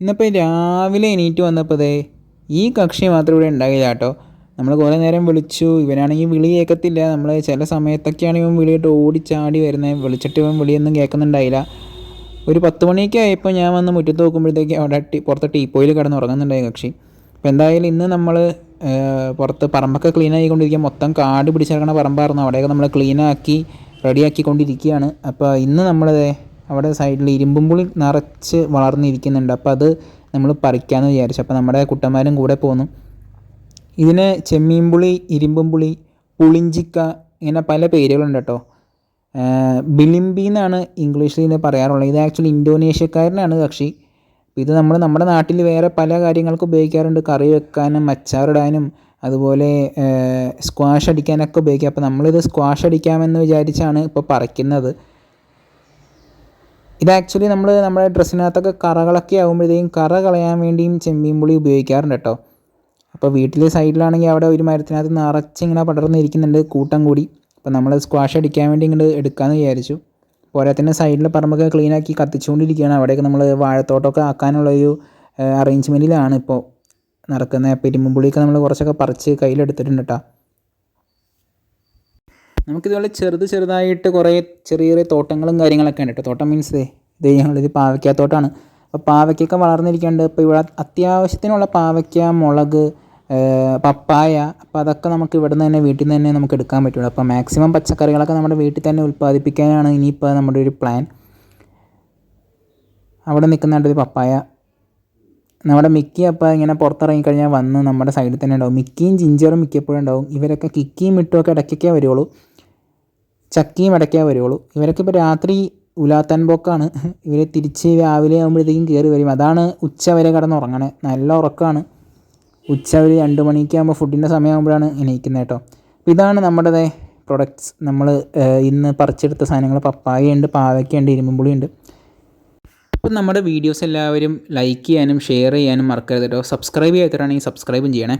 ഇന്നിപ്പോൾ രാവിലെ എണീറ്റ് വന്നപ്പോൾ ദേ ഈ കക്ഷി മാത്രം ഇവിടെ ഉണ്ടായില്ല കേട്ടോ. നമ്മൾ കുറേ നേരം വിളിച്ചു. ഇവനാണെങ്കിൽ വിളി കേൾക്കത്തില്ല നമ്മൾ ചില സമയത്തൊക്കെയാണ് ഇവൻ വിളിയിട്ട് ഓടിച്ചാടി വരുന്നത് വിളിച്ചിട്ട് ഇവൻ വിളിയൊന്നും കേൾക്കുന്നുണ്ടായില്ല ഒരു പത്ത് മണിയൊക്കെ ആയപ്പോൾ ഞാൻ വന്ന് മുറ്റത്ത് നോക്കുമ്പോഴത്തേക്ക് അവിടെ ടീ പുറത്ത് ടീപ്പോയിൽ കിടന്ന് ഉറങ്ങുന്നുണ്ടായി കക്ഷി. അപ്പോൾ എന്തായാലും ഇന്ന് നമ്മൾ പുറത്ത് പറമ്പൊക്കെ ക്ലീൻ ആയിക്കൊണ്ടിരിക്കുക മൊത്തം കാട് പിടിച്ചിറങ്ങണ പറമ്പായിരുന്നു. അവിടെയൊക്കെ നമ്മൾ ക്ലീനാക്കി റെഡിയാക്കിക്കൊണ്ടിരിക്കുകയാണ് അപ്പോൾ ഇന്ന് നമ്മളത് അവിടെ സൈഡിൽ ഇരുമ്പും പുളി നിറച്ച് വളർന്നിരിക്കുന്നുണ്ട്. അപ്പോൾ അത് നമ്മൾ പറിക്കാമെന്ന് വിചാരിച്ചു. അപ്പോൾ നമ്മുടെ കുട്ടന്മാരും കൂടെ പോന്നു. ഇതിന് ഇരുമ്പും പുളി പുളിഞ്ചിക്ക ഇങ്ങനെ പല പേരുകളുണ്ട് കേട്ടോ. ബിലിംബി എന്നാണ് ഇംഗ്ലീഷിൽ ഇതിനെ പറയാറുള്ളത്. ഇത് ആക്ച്വലി ഇന്തോനേഷ്യക്കാരനാണ് കക്ഷി. ഇത് നമ്മൾ നമ്മുടെ നാട്ടിൽ വേറെ പല കാര്യങ്ങൾക്കും ഉപയോഗിക്കാറുണ്ട്. കറി വെക്കാനും അച്ചാറിടാനും അതുപോലെ സ്ക്വാഷ് അടിക്കാനൊക്കെ ഉപയോഗിക്കാം. അപ്പോൾ നമ്മളിത് സ്ക്വാഷ് അടിക്കാമെന്ന് വിചാരിച്ചാണ് ഇപ്പോൾ പറിക്കുന്നത്. ഇത് ആക്ച്വലി നമ്മൾ നമ്മുടെ ഡ്രസ്സിനകത്തൊക്കെ കറകളൊക്കെ ആകുമ്പോഴത്തേക്കും കറ കളയാൻ വേണ്ടിയും ചെമ്മീൻ പുളി ഉപയോഗിക്കാറുണ്ട് കേട്ടോ. അപ്പോൾ വീട്ടിലെ സൈഡിലാണെങ്കിൽ അവിടെ ഒരു മരത്തിനകത്ത് നിറച്ചിങ്ങനെ പടർന്നിരിക്കുന്നുണ്ട് കൂട്ടം കൂടി. അപ്പോൾ നമ്മൾ സ്ക്വാഷ് അടിക്കാൻ വേണ്ടി ഇങ്ങോട്ട് എടുക്കാമെന്ന് വിചാരിച്ചു. പോരാത്തന്നെ സൈഡിൽ പറമ്പൊക്കെ ക്ലീനാക്കി കത്തിച്ചുകൊണ്ടിരിക്കുകയാണ്. അവിടെയൊക്കെ നമ്മൾ വാഴത്തോട്ടമൊക്കെ ആക്കാനുള്ളൊരു അറേഞ്ച്മെന്റിലാണ് ഇപ്പോൾ നടക്കുന്ന പെരുമ്പും പുളിയൊക്കെ നമ്മൾ കുറച്ചൊക്കെ പറിച്ച് കയ്യിലെടുത്തിട്ടുണ്ട് കേട്ടോ. നമുക്കിതുപോലെ ചെറുത് ചെറുതായിട്ട് കുറേ ചെറിയ ചെറിയ തോട്ടങ്ങളും കാര്യങ്ങളൊക്കെ ഉണ്ട് കേട്ടോ. തോട്ടം മീൻസ് ഇത് ഞങ്ങളിത് പാവയ്ക്കാത്തോട്ടാണ്. അപ്പോൾ പാവയ്ക്കൊക്കെ വളർന്നിരിക്കുന്നുണ്ട് അപ്പോൾ ഇവിടെ അത്യാവശ്യത്തിനുള്ള പാവയ്ക്ക മുളക് പപ്പായ അപ്പോൾ അതൊക്കെ നമുക്ക് ഇവിടെ നിന്ന് തന്നെ വീട്ടിൽ നിന്ന് തന്നെ നമുക്ക് എടുക്കാൻ പറ്റുള്ളൂ. അപ്പോൾ മാക്സിമം പച്ചക്കറികളൊക്കെ നമ്മുടെ വീട്ടിൽ തന്നെ ഉൽപ്പാദിപ്പിക്കാനാണ് ഇനിയിപ്പോൾ നമ്മുടെ ഒരു പ്ലാൻ അവിടെ നിൽക്കുന്നുണ്ട് പപ്പായ. നമ്മുടെ മിക്കി അപ്പോൾ ഇങ്ങനെ പുറത്തിറങ്ങിക്കഴിഞ്ഞാൽ വന്ന് നമ്മുടെ സൈഡിൽ തന്നെ ഉണ്ടാവും. മിക്കിയും ജിഞ്ചറും മിക്കപ്പോഴും ഉണ്ടാവും. ഇവരൊക്കെ കിക്കിയും മിട്ടുമൊക്കെ ഇടയ്ക്കൊക്കെ വരുള്ളൂ. ചക്കിയും ഇടയ്ക്കേ വരുള്ളൂ. ഇവരൊക്കെ ഇപ്പോൾ രാത്രി ഉലാത്താൻ പോക്കാണ്. ഇവർ തിരിച്ച് രാവിലെ ആകുമ്പോഴത്തേക്കും കയറി വരും. അതാണ് ഉച്ച വരെ കിടന്നുറങ്ങണേ. നല്ല ഉറക്കമാണ് ഉച്ച ഒരു രണ്ട് മണിക്ക് ആകുമ്പോൾ ഫുഡിന്റെ സമയമാകുമ്പോഴാണ് എണീക്കുന്നത് കേട്ടോ. അപ്പോൾ ഇതാണ് നമ്മുടെ പ്രൊഡക്ട്സ് നമ്മൾ ഇന്ന് പറിച്ചെടുത്ത സാധനങ്ങൾ. പപ്പായയുണ്ട് പാവയ്ക്കുണ്ട് ഇരുമ്പുളിയുണ്ട് അപ്പം നമ്മുടെ വീഡിയോസ് എല്ലാവരും ലൈക്ക് ചെയ്യാനും ഷെയർ ചെയ്യാനും മറക്കരുത് കേട്ടോ. സബ്സ്ക്രൈബ് ചെയ്യാത്തവരാണെങ്കിൽ സബ്സ്ക്രൈബും ചെയ്യണേ.